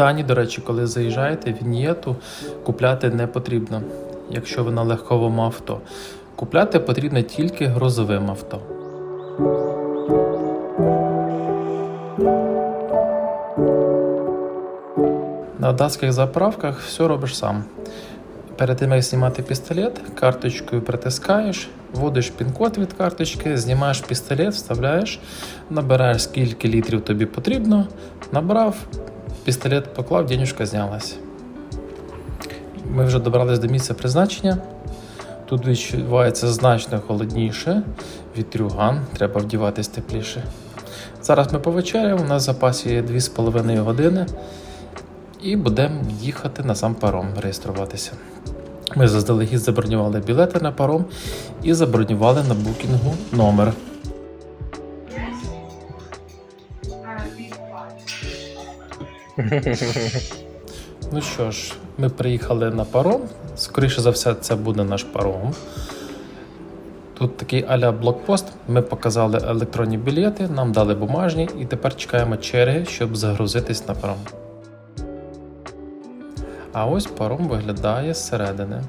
Дані, до речі, коли заїжджаєте, віньєту купляти не потрібно, якщо ви на легковому авто. Купляти потрібно тільки грузовим авто. На датських заправках все робиш сам. Перед тим як знімати пістолет, карточкою притискаєш, вводиш пін-код від карточки, знімаєш пістолет, вставляєш, набираєш скільки літрів тобі потрібно, набрав, пістолет поклав, денежка знялась. Ми вже добрались до місця призначення. Тут відчувається значно холодніше, вітрюган, треба вдіватись тепліше. Зараз ми повечеряємо, у нас в запасі є 2,5 години і будемо їхати на сам паром реєструватися. Ми заздалегідь забронювали білети на паром і забронювали на букінгу номер. Ну що ж, ми приїхали на паром. Скоріше за все, це буде наш паром. Тут такий аля блокпост. Ми показали електронні білети, нам дали бумажні, і тепер чекаємо черги, щоб загрузитись на паром. А ось паром виглядає зсередини.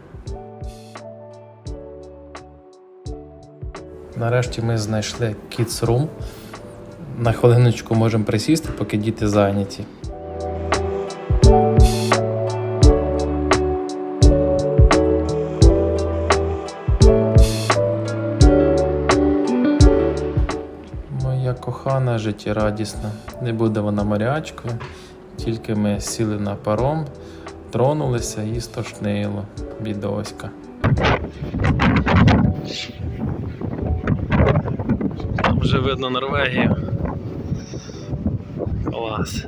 Нарешті ми знайшли Kids Room. На хвилиночку можемо присісти, поки діти зайняті. Кохана життєрадісна. Не буде вона морячкою. Тільки ми сіли на паром, тронулися і стошнило. Бідоська. Там вже видно Норвегію. Клас.